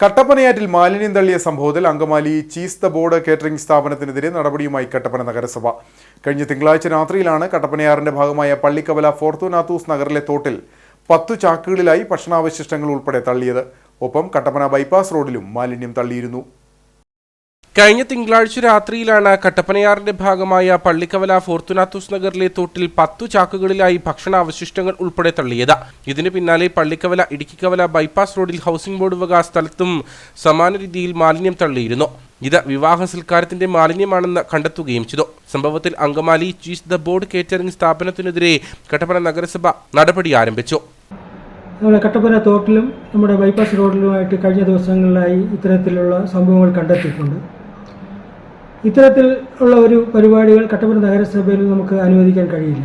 കട്ടപ്പനയാറ്റിൽ മാലിന്യം തള്ളിയ സംഭവത്തിൽ Angamaly cheese the board catering സ്ഥാപനത്തിനെതിരെ നടപടിയുമായി കട്ടപ്പന നഗരസഭ. കഴിഞ്ഞ തിങ്കളാഴ്ച രാത്രിയിലാണ് കട്ടപ്പനയാറിന്റെ ഭാഗമായ പള്ളിക്കവല ഫോർത്തുനാത്തൂസ് നഗറിലെ തോട്ടിൽ പത്തു ചാക്കുകളിലായി ഭക്ഷണാവശിഷ്ടങ്ങൾ ഉൾപ്പെടെ തള്ളിയത്. ഒപ്പം കട്ടപ്പന ബൈപ്പാസ് റോഡിലും മാലിന്യം തള്ളിയിരുന്നു. കഴിഞ്ഞ തിങ്കളാഴ്ച രാത്രിയിലാണ് കട്ടപ്പനയാറിന്റെ ഭാഗമായ പള്ളിക്കവല ഫോർത്തുനാത്തൂസ് നഗറിലെ തോട്ടിൽ പത്തു ചാക്കുകളിലായി ഭക്ഷണാവശിഷ്ടങ്ങൾ ഉൾപ്പെടെ തള്ളിയത്. ഇതിന് പിന്നാലെ പള്ളിക്കവല ഇടുക്കിക്കവല ബൈപ്പാസ് റോഡിൽ ഹൗസിംഗ് ബോർഡ് വക സ്ഥലത്തും സമാന രീതിയിൽ മാലിന്യം തള്ളിയിരുന്നു. ഇത് വിവാഹ സൽക്കാരത്തിന്റെ മാലിന്യമാണെന്ന് കണ്ടെത്തുകയും ചെയ്തു. സംഭവത്തിൽ Angamaly cheese the board catering സ്ഥാപനത്തിനെതിരെ Kattappana നഗരസഭ നടപടി ആരംഭിച്ചു. നമ്മുടെ കട്ടപ്പന തോട്ടിലും നമ്മുടെ ബൈപ്പാസ് റോഡിലുമായിട്ട് കഴിഞ്ഞ ദിവസങ്ങളിലായി ഇത്തരത്തിലുള്ള സംഭവങ്ങൾ കണ്ടെത്തിയിട്ടുണ്ട്. ഇത്തരത്തിൽ ഉള്ള ഒരു പരിപാടികൾ കട്ടപ്പന നഗരസഭയിൽ നമുക്ക് അനുവദിക്കാൻ കഴിയില്ല.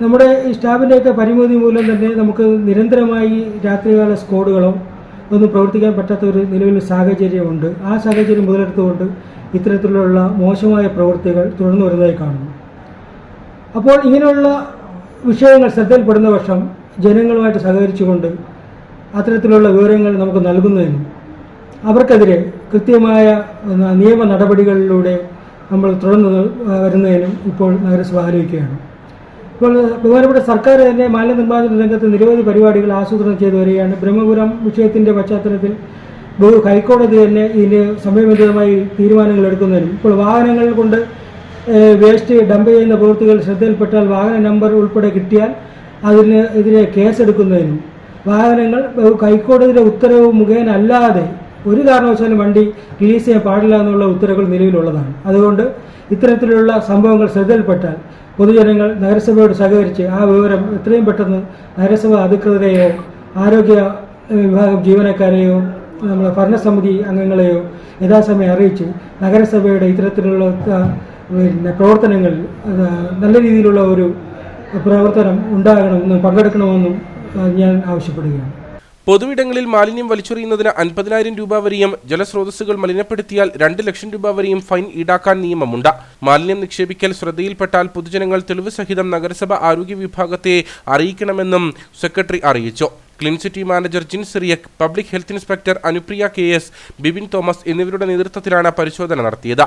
നമ്മുടെ ഈ സ്റ്റാഫിന്റെയൊക്കെ പരിമിതി മൂലം തന്നെ നമുക്ക് നിരന്തരമായി രാത്രികാല സ്കോഡുകളോ ഒന്നും പ്രവർത്തിക്കാൻ പറ്റാത്ത ഒരു നിലവിൽ സാഹചര്യമുണ്ട്. ആ സാഹചര്യം മുതലെടുത്തുകൊണ്ട് ഇത്തരത്തിലുള്ള മോശമായ പ്രവൃത്തികൾ തുടർന്നു വരുന്നതായി കാണുന്നു. അപ്പോൾ ഇങ്ങനെയുള്ള വിഷയങ്ങൾ ശ്രദ്ധയിൽപ്പെടുന്ന പക്ഷം ജനങ്ങളുമായിട്ട് സഹകരിച്ചുകൊണ്ട് അത്തരത്തിലുള്ള വിവരങ്ങൾ നമുക്ക് നൽകുന്നതിനും അവർക്കെതിരെ കൃത്യമായ നിയമ നടപടികളിലൂടെ നമ്മൾ തുടർന്ന് വരുന്നതിനും ഇപ്പോൾ നഗരസഭ ആലോചിക്കുകയാണ്. ഇപ്പോൾ ബഹുമാനപ്പെട്ട സർക്കാർ തന്നെ മാലിന്യ രംഗത്ത് നിരവധി പരിപാടികൾ ആസൂത്രണം ചെയ്തു വരികയാണ്. ബ്രഹ്മപുരം വിഷയത്തിന്റെ പശ്ചാത്തലത്തിൽ ഹൈക്കോടതി തന്നെ ഇതിന് സമയബന്ധിതമായി തീരുമാനങ്ങൾ എടുക്കുന്നതിനും ഇപ്പോൾ വാഹനങ്ങൾ കൊണ്ട് വേസ്റ്റ് ഡംപ് ചെയ്യുന്ന പ്രവൃത്തികൾ ശ്രദ്ധയിൽപ്പെട്ടാൽ വാഹന നമ്പർ ഉൾപ്പെടെ കിട്ടിയാൽ അതിന് എതിരെ കേസെടുക്കുന്നതിനും വാഹനങ്ങൾ ഹൈക്കോടതിയുടെ ഉത്തരവ് മുഖേന അല്ലാതെ ഒരു കാരണവശാലും വണ്ടി റിലീസ് ചെയ്യാൻ പാടില്ല എന്നുള്ള ഉത്തരവുകൾ നിലവിലുള്ളതാണ്. അതുകൊണ്ട് ഇത്തരത്തിലുള്ള സംഭവങ്ങൾ ശ്രദ്ധയിൽപ്പെട്ടാൽ പൊതുജനങ്ങൾ നഗരസഭയോട് സഹകരിച്ച് ആ വിവരം എത്രയും പെട്ടെന്ന് നഗരസഭ അധികൃതരെയോ ആരോഗ്യ വിഭാഗം ജീവനക്കാരെയോ നമ്മളെ ഭരണസമിതി അംഗങ്ങളെയോ യഥാസമയം അറിയിച്ച് നഗരസഭയുടെ ഇത്തരത്തിലുള്ള പിന്നെ പ്രവർത്തനങ്ങൾ നല്ല രീതിയിലുള്ള ഒരു പ്രവർത്തനം ഉണ്ടാകണമെന്നും പങ്കെടുക്കണമെന്നും ഞാൻ ആവശ്യപ്പെടുകയാണ്. പൊതുവിടങ്ങളിൽ മാലിന്യം വലിച്ചെറിയുന്നതിന് അൻപതിനായിരം രൂപ വരെയും ജലസ്രോതസ്സുകൾ മലിനപ്പെടുത്തിയാൽ രണ്ട് ലക്ഷം രൂപ വരെയും ഫൈൻ ഈടാക്കാൻ നിയമമുണ്ട്. മാലിന്യം നിക്ഷേപിക്കൽ ശ്രദ്ധയിൽപ്പെട്ടാൽ പൊതുജനങ്ങൾ തെളിവ് സഹിതം നഗരസഭ ആരോഗ്യ വിഭാഗത്തെ അറിയിക്കണമെന്നും സെക്രട്ടറി അറിയിച്ചു. Clean city manager Jin Cyriac public health inspector Anupriya K S Bibin Thomas എന്നിവരുടെ നേതൃത്വത്തിലാണ് പരിശോധന നടത്തിയത്.